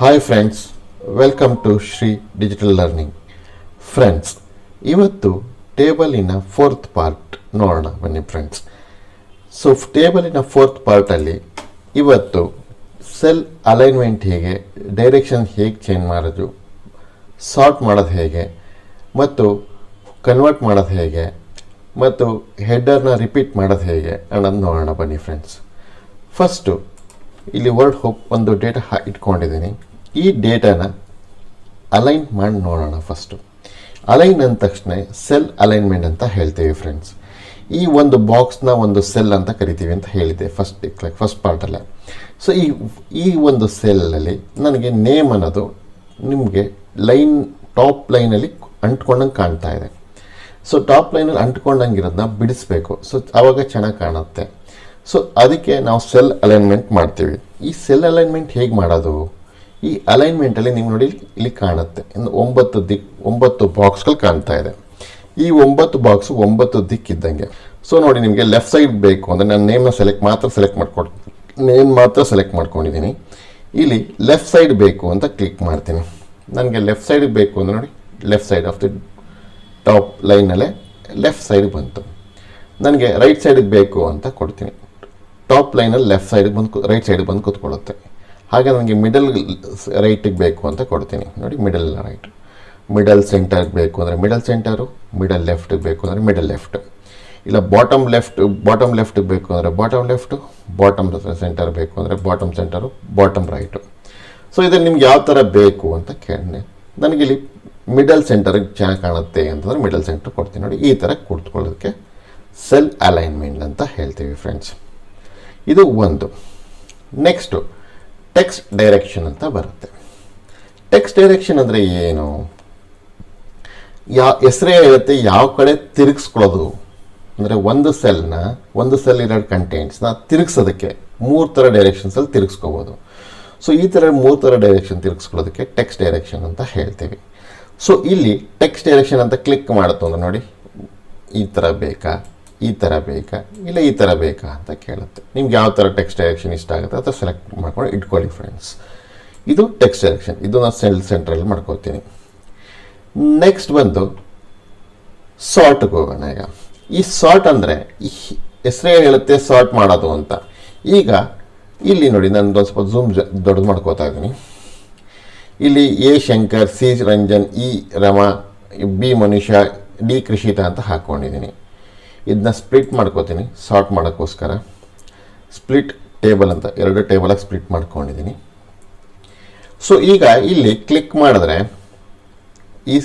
Hi friends welcome to Shri digital learning friends ಇವತ್ತು ಟೇಬಲಿನ fourth part ನೋಡೋಣ ಬನ್ನಿ ಫ್ರೆಂಡ್ಸ್ ಸೊ ಟೇಬಲಿನ ಫೋರ್ತ್ ಪಾರ್ಟಲ್ಲಿ ಇವತ್ತು ಸೆಲ್ ಅಲೈನ್ಮೆಂಟ್ ಹೇಗೆ ಡೈರೆಕ್ಷನ್ ಹೇಗೆ ಚೇಂಜ್ ಮಾಡೋದು ಸಾರ್ಟ್ ಮಾಡೋದು ಹೇಗೆ, ಮತ್ತು ಕನ್ವರ್ಟ್ ಮಾಡೋದು ಹೇಗೆ, ಮತ್ತು ಹೆಡ್ಡರ್ನ ರಿಪೀಟ್ ಮಾಡೋದು ಹೇಗೆ ಅನ್ನೋದು ನೋಡೋಣ ಬನ್ನಿ ಫ್ರೆಂಡ್ಸ್ ಫಸ್ಟು ಇಲ್ಲಿ ವರ್ಡ್ ಹೋಪ್ ಒಂದು ಡೇಟಾ ಇಟ್ಕೊಂಡಿದ್ದೀನಿ. ಈ ಡೇಟಾನ ಅಲೈನ್ ಮಾಡಿ ನೋಡೋಣ ಫಸ್ಟು ಅಲೈನ್ ಅಂದ ತಕ್ಷಣ ಸೆಲ್ ಅಲೈನ್ಮೆಂಟ್ ಅಂತ ಹೇಳ್ತೀವಿ ಫ್ರೆಂಡ್ಸ್ ಈ ಒಂದು ಬಾಕ್ಸ್ನ ಒಂದು ಸೆಲ್ ಅಂತ ಕರಿತೀವಿ ಅಂತ ಹೇಳಿದೆ ಫಸ್ಟ್ ಲೈಕ್ ಫಸ್ಟ್ ಪಾರ್ಟಲ್ಲೇ ಸೊ ಈ ಈ ಒಂದು ಸೆಲ್ಲಲ್ಲಿ ನನಗೆ ನೇಮ್ ಅನ್ನೋದು ನಿಮಗೆ ಲೈನ್ ಟಾಪ್ ಲೈನಲ್ಲಿ ಅಂಟ್ಕೊಂಡಂಗೆ ಕಾಣ್ತಾ ಇದೆ. ಸೊ ಟಾಪ್ ಲೈನಲ್ಲಿ ಅಂಟ್ಕೊಂಡಂಗಿರೋದನ್ನ ಬಿಡಿಸ್ಬೇಕು. ಸೊ ಆವಾಗ ಚೆನ್ನಾಗಿ ಕಾಣುತ್ತೆ. ಸೊ ಅದಕ್ಕೆ ನಾವು ಸೆಲ್ ಅಲೈನ್ಮೆಂಟ್ ಮಾಡ್ತೀವಿ. ಈ ಸೆಲ್ ಅಲೈನ್ಮೆಂಟ್ ಹೇಗೆ ಮಾಡೋದು? ಈ ಅಲೈನ್ಮೆಂಟಲ್ಲಿ ನೀವು ನೋಡಿ ಇಲ್ಲಿ ಕಾಣುತ್ತೆ. ಇನ್ನು ಒಂಬತ್ತು ದಿಕ್ ಒಂಬತ್ತು ಬಾಕ್ಸ್ಗಳು ಕಾಣ್ತಾ ಇದೆ. ಈ ಒಂಬತ್ತು ಬಾಕ್ಸ್ ಒಂಬತ್ತು ದಿಕ್ಕಿದ್ದಂಗೆ ಸೊ ನೋಡಿ ನಿಮಗೆ ಲೆಫ್ಟ್ ಸೈಡ್ ಬೇಕು ಅಂದರೆ ನಾನು ನೇಮ್ನ ಸೆಲೆಕ್ಟ್ ಮಾತ್ರ ಸೆಲೆಕ್ಟ್ ಮಾಡ್ಕೊಡ್ ನೇಮ್ ಮಾತ್ರ ಸೆಲೆಕ್ಟ್ ಮಾಡ್ಕೊಂಡಿದ್ದೀನಿ. ಇಲ್ಲಿ ಲೆಫ್ಟ್ ಸೈಡ್ ಬೇಕು ಅಂತ ಕ್ಲಿಕ್ ಮಾಡ್ತೀನಿ. ನನಗೆ ಲೆಫ್ಟ್ ಸೈಡ್ ಬೇಕು ಅಂದರೆ ನೋಡಿ left side of the top ಲೈನಲ್ಲೇ left side ಬಂತು. ನನಗೆ ರೈಟ್ ಸೈಡಿಗೆ ಬೇಕು ಅಂತ ಕೊಡ್ತೀನಿ. ಟಾಪ್ ಲೈನಲ್ಲಿ ಲೆಫ್ಟ್ ಸೈಡಿಗೆ ಬಂದು ರೈಟ್ ಸೈಡಿಗೆ ಬಂದು ಕೂತ್ಕೊಳ್ಳುತ್ತೆ. ಹಾಗೆ ನನಗೆ ಮಿಡಲ್ ರೈಟಿಗೆ ಬೇಕು ಅಂತ ಕೊಡ್ತೀನಿ. ನೋಡಿ ಮಿಡಲ್ ರೈಟ್ ಮಿಡಲ್ ಸೆಂಟರ್ಗೆ ಬೇಕು ಅಂದರೆ ಮಿಡಲ್ ಸೆಂಟರು ಮಿಡಲ್ ಲೆಫ್ಟಿಗೆ ಬೇಕು ಅಂದರೆ ಮಿಡಲ್ ಲೆಫ್ಟ್ ಇಲ್ಲ ಬಾಟಮ್ ಲೆಫ್ಟ್ ಬಾಟಮ್ ಲೆಫ್ಟಿಗೆ ಬೇಕು ಅಂದರೆ ಬಾಟಮ್ ಲೆಫ್ಟು ಬಾಟಮ್ ಸೆಂಟರ್ ಬೇಕು ಅಂದರೆ bottom centre bottom right so ಇದನ್ನು ನಿಮ್ಗೆ ಯಾವ ಥರ ಬೇಕು ಅಂತ ಕೇಳಿ ಇಲ್ಲಿ ಮಿಡಲ್ ಸೆಂಟರ್ಗೆ ಚೆನ್ನಾಗಿ ಕಾಣುತ್ತೆ ಅಂತಂದರೆ ಮಿಡಲ್ ಸೆಂಟರ್ ಕೊಡ್ತೀನಿ. ನೋಡಿ, ಈ ಥರ ಕೂತ್ಕೊಳ್ಳೋದಕ್ಕೆ ಸೆಲ್ ಅಲೈನ್ಮೆಂಟ್ ಅಂತ ಹೇಳ್ತೀವಿ ಫ್ರೆಂಡ್ಸ್ ಇದು ಒಂದು. ನೆಕ್ಸ್ಟು ಟೆಕ್ಸ್ಟ್ ಡೈರೆಕ್ಷನ್ ಅಂತ ಬರುತ್ತೆ. ಟೆಕ್ಸ್ಟ್ ಡೈರೆಕ್ಷನ್ ಅಂದರೆ ಏನು? ಯಾ, ಹೆಸರೇ ಇರುತ್ತೆ, ಯಾವ ಕಡೆ ತಿರುಗಿಸ್ಕೊಳ್ಳೋದು. ಅಂದರೆ ಒಂದು ಸೆಲ್ನ ಒಂದು ಸೆಲ್ ಇರೋ ಕಂಟೆಂಟ್ಸ್ನ ತಿರುಗಿಸೋದಕ್ಕೆ ಮೂರು ಥರ ಡೈರೆಕ್ಷನ್ಸಲ್ಲಿ ತಿರುಗಿಸ್ಕೋಬೋದು. ಸೊ ಈ ಥರ ಮೂರು ಥರ ಡೈರೆಕ್ಷನ್ ತಿರುಗಿಸ್ಕೊಳ್ಳೋದಕ್ಕೆ ಟೆಕ್ಸ್ಟ್ ಡೈರೆಕ್ಷನ್ ಅಂತ ಹೇಳ್ತೀವಿ. ಸೊ ಇಲ್ಲಿ ಟೆಕ್ಸ್ಟ್ ಡೈರೆಕ್ಷನ್ ಅಂತ ಕ್ಲಿಕ್ ಮಾಡುತ್ತೆ ನೋಡಿ, ಈ ಥರ ಬೇಕಾ? ಈ ಥರ ಬೇಕಾ? ಇಲ್ಲ ಈ ಥರ ಬೇಕಾ ಅಂತ ಕೇಳುತ್ತೆ. ನಿಮ್ಗೆ ಯಾವ ಥರ ಟೆಕ್ಸ್ಟ್ ಡೈರೆಕ್ಷನ್ ಇಷ್ಟ ಆಗುತ್ತೆ ಅಥವಾ ಸೆಲೆಕ್ಟ್ ಮಾಡ್ಕೊಂಡು ಇಟ್ಕೊಳ್ಳಿ ಫ್ರೆಂಡ್ಸ್ ಇದು ಟೆಕ್ಸ್ಟ್ ಡೈರೆಕ್ಷನ್ ಇದು ನಾನು ಸೆಲ್ ಸೆಂಟ್ರಲ್ಲಿ ಮಾಡ್ಕೋತೀನಿ. ನೆಕ್ಸ್ಟ್ ಬಂದು ಸಾರ್ಟ್ಗೆ ಹೋಗೋಣ ಈಗ. ಈ ಸಾರ್ಟ್ ಅಂದರೆ ಹೆಸರೇ ಹೇಳುತ್ತೆ? ಸಾರ್ಟ್ ಮಾಡೋದು ಅಂತ. ಈಗ ಇಲ್ಲಿ ನೋಡಿ ನಾನು ಸ್ವಲ್ಪ ಝೂಮ್ ದೊಡ್ಡದು ಮಾಡ್ಕೋತಾ ಇದ್ದೀನಿ. ಇಲ್ಲಿ A Shankar, C Ranjan, E Rama, B ಮನುಷ್ಯ, ಡಿ ಕೃಷಿತ ಅಂತ ಹಾಕ್ಕೊಂಡಿದ್ದೀನಿ ಇದನ್ನ ಸ್ಪ್ಲಿಟ್ ಮಾಡ್ಕೋತೀನಿ. ಸಾರ್ಟ್ ಮಾಡೋಕ್ಕೋಸ್ಕರ. ಸ್ಪ್ಲಿಟ್ ಟೇಬಲ್ ಅಂತ ಎರಡು ಟೇಬಲಾಗಿ ಸ್ಪ್ಲಿಟ್ ಮಾಡ್ಕೊಂಡಿದ್ದೀನಿ ಸೊ ಈಗ ಇಲ್ಲಿ ಕ್ಲಿಕ್ ಮಾಡಿದ್ರೆ ಈ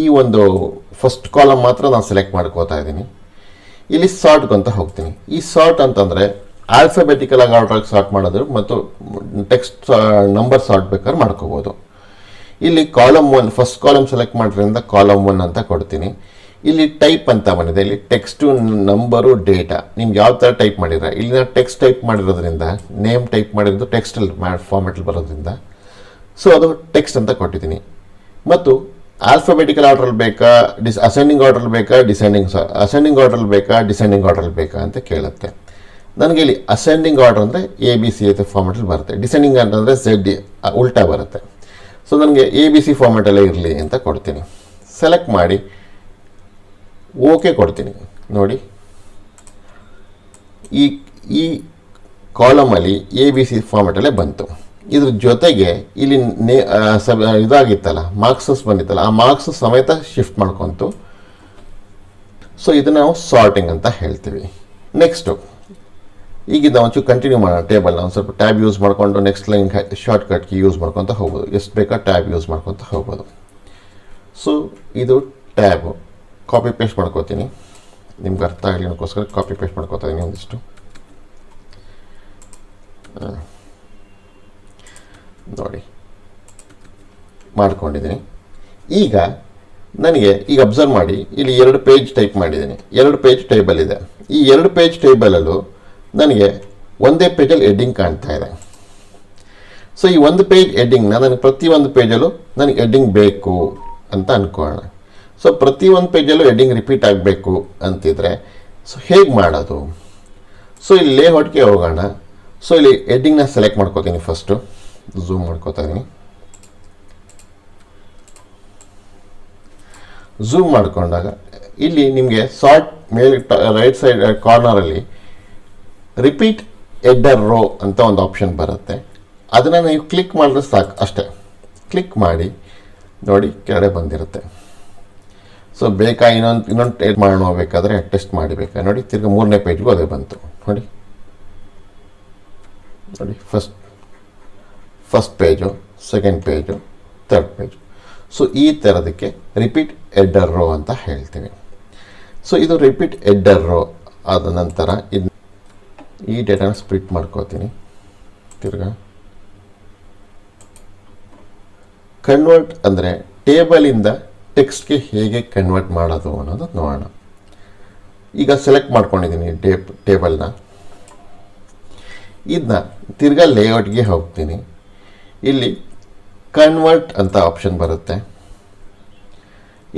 ಈ ಒಂದು ಫಸ್ಟ್ ಕಾಲಮ್ ಮಾತ್ರ ನಾನು ಸೆಲೆಕ್ಟ್ ಮಾಡ್ಕೋತಾ ಇದ್ದೀನಿ ಇಲ್ಲಿ ಸಾರ್ಟ್ಗೆ ಅಂತ ಹೋಗ್ತೀನಿ. ಈ ಸಾರ್ಟ್ ಅಂತಂದರೆ ಆಲ್ಫಾಬೆಟಿಕಲ್ ಆಗಿ ಆರ್ಡ್ರಾಗಿ ಸಾರ್ಟ್ ಮಾಡೋದು ಮತ್ತು ಟೆಕ್ಸ್ಟ್ ನಂಬರ್ ಸಾರ್ಟ್ ಬೇಕಾದ್ರೆ ಮಾಡ್ಕೋಬೋದು. ಇಲ್ಲಿ column one first column select ಮಾಡೋದ್ರಿಂದ ಕಾಲಮ್ ಒನ್ ಅಂತ ಕೊಡ್ತೀನಿ. ಇಲ್ಲಿ ಟೈಪ್ ಅಂತ ಬಂದಿದೆ. ಇಲ್ಲಿ ಟೆಕ್ಸ್ಟು ನಂಬರು ಡೇಟಾ ನಿಮ್ಗೆ ಯಾವ ಥರ ಟೈಪ್ ಮಾಡಿದ್ರೆ, ಇಲ್ಲಿ ನಾನು ಟೆಕ್ಸ್ಟ್ ಟೈಪ್ ಮಾಡಿರೋದ್ರಿಂದ ನೇಮ್ ಟೈಪ್ ಮಾಡಿರೋದು ಟೆಕ್ಸ್ಟಲ್ಲಿ ಫಾರ್ಮೆಟಲ್ಲಿ ಬರೋದ್ರಿಂದ. ಸೊ ಅದು ಟೆಕ್ಸ್ಟ್ ಅಂತ ಕೊಟ್ಟಿದ್ದೀನಿ. ಮತ್ತು ಆಲ್ಫಾಬೆಟಿಕಲ್ ಆರ್ಡ್ರಲ್ಲಿ ಬೇಕಾ ಡಿಸ್ ಅಸೆಂಡಿಂಗ್ ಆರ್ಡ್ರಲ್ಲಿ ಬೇಕಾ ಡಿಸೆಂಡಿಂಗ್ ಅಸೆಂಡಿಂಗ್ ಆರ್ಡ್ರಲ್ಲಿ ಬೇಕಾ ಡಿಸೆಂಡಿಂಗ್ ಆರ್ಡ್ರಲ್ಲಿ ಬೇಕಾ ಅಂತ ಕೇಳುತ್ತೆ. ನನಗೆ ಇಲ್ಲಿ ಅಸೆಂಡಿಂಗ್ ಆರ್ಡರ್ ಅಂದರೆ ಎ ಬಿ ಸಿ ಅಂತ ಫಾರ್ಮೆಟಲ್ಲಿ ಬರುತ್ತೆ. ಡಿಸೆಂಡಿಂಗ್ ಅಂತಂದರೆ ಝೆಡ್ ಉಲ್ಟಾ ಬರುತ್ತೆ. ಸೊ ನನಗೆ ಎ ಬಿ ಸಿ ಫಾರ್ಮೆಟಲ್ಲೇ ಇರಲಿ ಅಂತ ಕೊಡ್ತೀನಿ. ಸೆಲೆಕ್ಟ್ ಮಾಡಿ. ಓಕೆ ಕೊಡ್ತೀನಿ. ನೋಡಿ. ಈ ಈ ಕಾಲಮಲ್ಲಿ ಎ ಬಿ ಸಿ ಫಾರ್ಮೆಟಲ್ಲೇ ಬಂತು. ಇದ್ರ ಜೊತೆಗೆ ಇಲ್ಲಿ ನೇ ಸಬ್ ಇದಾಗಿತ್ತಲ್ಲ ಮಾರ್ಕ್ಸಸ್ ಬಂದಿತ್ತಲ್ಲ, ಆ ಮಾರ್ಕ್ಸ್ ಸಮೇತ ಶಿಫ್ಟ್ ಮಾಡ್ಕೊತು. ಸೊ ಇದನ್ನು ನಾವು ಸಾರ್ಟಿಂಗ್ ಅಂತ ಹೇಳ್ತೀವಿ. ನೆಕ್ಸ್ಟು ಈಗ ನಾವು ಕಂಟಿನ್ಯೂ ಮಾಡೋಣ. ಟೇಬಲ್ನ ಒಂದು ಸ್ವಲ್ಪ ಟ್ಯಾಬ್ ಯೂಸ್ ಮಾಡಿಕೊಂಡು ನೆಕ್ಸ್ಟ್ ಲೈನ್ ಶಾರ್ಟ್ ಕಟ್ಗೆ ಯೂಸ್ ಮಾಡ್ಕೊತ ಹೋಗ್ಬೋದು. ಎಷ್ಟು ಬೇಕಾ ಟ್ಯಾಬ್ ಯೂಸ್ ಮಾಡ್ಕೊತ ಹೋಗ್ಬೋದು. ಸೊ ಇದು ಟ್ಯಾಬು ಕಾಪಿ ಪೇಸ್ಟ್ ಮಾಡ್ಕೋತೀನಿ. ನಿಮ್ಗೆ ಅರ್ಥ ಆಗಲಿ ಅನ್ನೋಕ್ಕೋಸ್ಕರ ಕಾಪಿ ಪೇಸ್ಟ್ ಮಾಡ್ಕೋತಾ ಇದೀನಿ ಒಂದಿಷ್ಟು. ನೋಡಿ. ಮಾಡ್ಕೊಂಡಿದ್ದೀನಿ ಈಗ ನನಗೆ ಈಗ ಅಬ್ಸರ್ವ್ ಮಾಡಿ, ಇಲ್ಲಿ ಎರಡು ಪೇಜ್ ಟೈಪ್ ಮಾಡಿದ್ದೀನಿ ಎರಡು ಪೇಜ್ ಟೇಬಲ್ ಇದೆ. ಈ ಎರಡು ಪೇಜ್ ಟೇಬಲಲ್ಲೂ ನನಗೆ ಒಂದೇ ಪೇಜಲ್ಲಿ ಎಡ್ಡಿಂಗ್ ಕಾಣ್ತಾ ಇದೆ. ಸೊ ಈ ಒಂದು ಪೇಜ್ ಎಡ್ಡಿಂಗ್ನ ನನಗೆ ಪ್ರತಿ ಒಂದು ಪೇಜಲ್ಲೂ ನನಗೆ ಎಡ್ಡಿಂಗ್ ಬೇಕು ಅಂತ ಅನ್ಕೊಳ್ಳೋಣ. ಸೊ ಪ್ರತಿ ಪೇಜಲ್ಲೂ ಹೆಡ್ಡಿಂಗ್ ರಿಪೀಟ್ ಆಗಬೇಕು ಅಂತಿದ್ರೆ ಸೊ ಹೇಗೆ ಮಾಡೋದು? ಸೊ ಇಲ್ಲಿ ಲೇಔಟ್ಗೆ ಹೋಗೋಣ. ಸೊ ಇಲ್ಲಿ ಹೆಡ್ಡಿಂಗ್ನ ಸೆಲೆಕ್ಟ್ ಮಾಡ್ಕೋತೀನಿ ಫಸ್ಟು ಝೂಮ್ ಮಾಡ್ಕೋತೀನಿ. ಝೂಮ್ ಮಾಡಿಕೊಂಡಾಗ, ಇಲ್ಲಿ ನಿಮಗೆ ಶಾರ್ಟ್ ಮೇಲ್ ರೈಟ್ ಸೈಡ್ ಕಾರ್ನರಲ್ಲಿ ರಿಪೀಟ್ ಎಡ್ಡರ್ ರೋ ಅಂತ ಒಂದು ಆಪ್ಷನ್ ಬರುತ್ತೆ. ಅದನ್ನು ನೀವು ಕ್ಲಿಕ್ ಮಾಡಿದ್ರೆ ಸಾಕು. ಅಷ್ಟೇ. ಕ್ಲಿಕ್ ಮಾಡಿ, ನೋಡಿ ಕೆಳಗೆ ಬಂದಿರುತ್ತೆ. ಸೊ ಬೇಕಾ ಇನ್ನೊಂದು ಇನ್ನೊಂದು ಟೇಸ್ಟ್ ಮಾಡಬೇಕಾದ್ರೆ ಟೆಸ್ಟ್ ಮಾಡಬೇಕಾ? ನೋಡಿ, ತಿರ್ಗಿ ಮೂರನೇ ಪೇಜ್ಗೂ ಅದೇ ಬಂತು. ನೋಡಿ. ನೋಡಿ first first page second page third page so ಈ ಥರದಕ್ಕೆ ರಿಪೀಟ್ ಎಡ್ಡರ್ ರೋ ಅಂತ ಹೇಳ್ತೀವಿ. ಸೊ ಇದು ರಿಪೀಟ್ ಎಡ್ಡರ್ ರೋ ಆದ ನಂತರ ಇದು ಈ ಡೇಟಾನ ಸ್ಪ್ಲಿಟ್ ಮಾಡ್ಕೋತೀನಿ. ತಿರ್ಗಾ. ಕನ್ವರ್ಟ್ ಅಂದರೆ ಟೇಬಲಿಂದ ಟೆಕ್ಸ್ಟ್ಗೆ ಹೇಗೆ ಕನ್ವರ್ಟ್ ಮಾಡೋದು ಅನ್ನೋದು ನೋಡೋಣ. ಈಗ ಸೆಲೆಕ್ಟ್ ಮಾಡ್ಕೊಂಡಿದ್ದೀನಿ ಟೇಪ್ ಟೇಬಲ್ನ ಇದನ್ನ ತಿರ್ಗಾ ಲೇಔಟ್ಗೆ ಹೋಗ್ತೀನಿ. ಇಲ್ಲಿ ಕನ್ವರ್ಟ್ ಅಂತ ಆಪ್ಷನ್ ಬರುತ್ತೆ.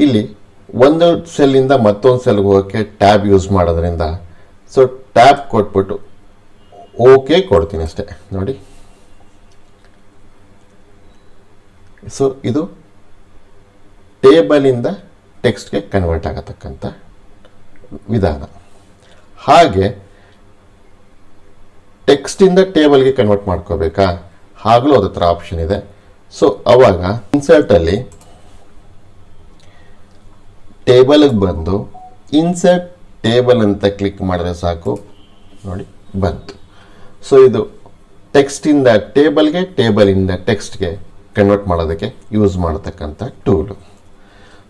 ಇಲ್ಲಿ ಒಂದು ಸೆಲ್ಲಿಂದ ಮತ್ತೊಂದು ಸೆಲ್ಗೆ ಹೋಗೋಕ್ಕೆ ಟ್ಯಾಬ್ ಯೂಸ್ ಮಾಡೋದ್ರಿಂದ ಸೊ ಟ್ಯಾಬ್ ಕೊಟ್ಬಿಟ್ಟು ಓಕೆ ಕೊಡ್ತೀನಿ ಅಷ್ಟೇ. ನೋಡಿ. ಸೊ ಇದು ಟೇಬಲಿಂದ ಟೆಕ್ಸ್ಟ್ಗೆ ಕನ್ವರ್ಟ್ ಆಗತಕ್ಕಂಥ ವಿಧಾನ. ಹಾಗೆ ಟೆಕ್ಸ್ಟಿಂದ ಟೇಬಲ್ಗೆ ಕನ್ವರ್ಟ್ ಮಾಡ್ಕೋಬೇಕಾ? ಹಾಗಲೂ ಅದ್ರ ಆಪ್ಷನ್ ಇದೆ. ಸೊ, ಅವಾಗ ಇನ್ಸರ್ಟಲ್ಲಿ ಟೇಬಲ್ಗೆ ಬಂದು ಇನ್ಸರ್ಟ್ ಟೇಬಲ್ ಅಂತ ಕ್ಲಿಕ್ ಮಾಡಿದ್ರೆ ಸಾಕು. ನೋಡಿ, ಬಂತು. ಸೊ, ಇದು ಟೆಕ್ಸ್ಟಿಂದ ಟೇಬಲ್ಗೆ, ಟೇಬಲಿಂದ ಟೆಕ್ಸ್ಟ್ಗೆ ಕನ್ವರ್ಟ್ ಮಾಡೋದಕ್ಕೆ ಯೂಸ್ ಮಾಡತಕ್ಕಂಥ ಟೂಲು.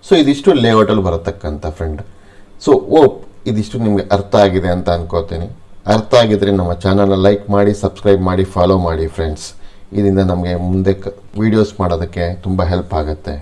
ಸೊ ಇದಿಷ್ಟು ಲೇಔಟಲ್ಲಿ ಬರತಕ್ಕಂಥ ಫ್ರೆಂಡ್ ಸೊ ಓಪ್ ಇದಿಷ್ಟು ನಿಮಗೆ ಅರ್ಥ ಆಗಿದೆ ಅಂತ ಅನ್ಕೋತೀನಿ. ಅರ್ಥ ಆಗಿದ್ರೆ ನಮ್ಮ ಚಾನಲ್ನ ಲೈಕ್ ಮಾಡಿ ಸಬ್ಸ್ಕ್ರೈಬ್ ಮಾಡಿ ಫಾಲೋ ಮಾಡಿ ಫ್ರೆಂಡ್ಸ್ ಇದರಿಂದ ನಮಗೆ ಮುಂದೆ ವೀಡಿಯೋಸ್ ಮಾಡೋದಕ್ಕೆ ತುಂಬ ಹೆಲ್ಪ್ ಆಗುತ್ತೆ.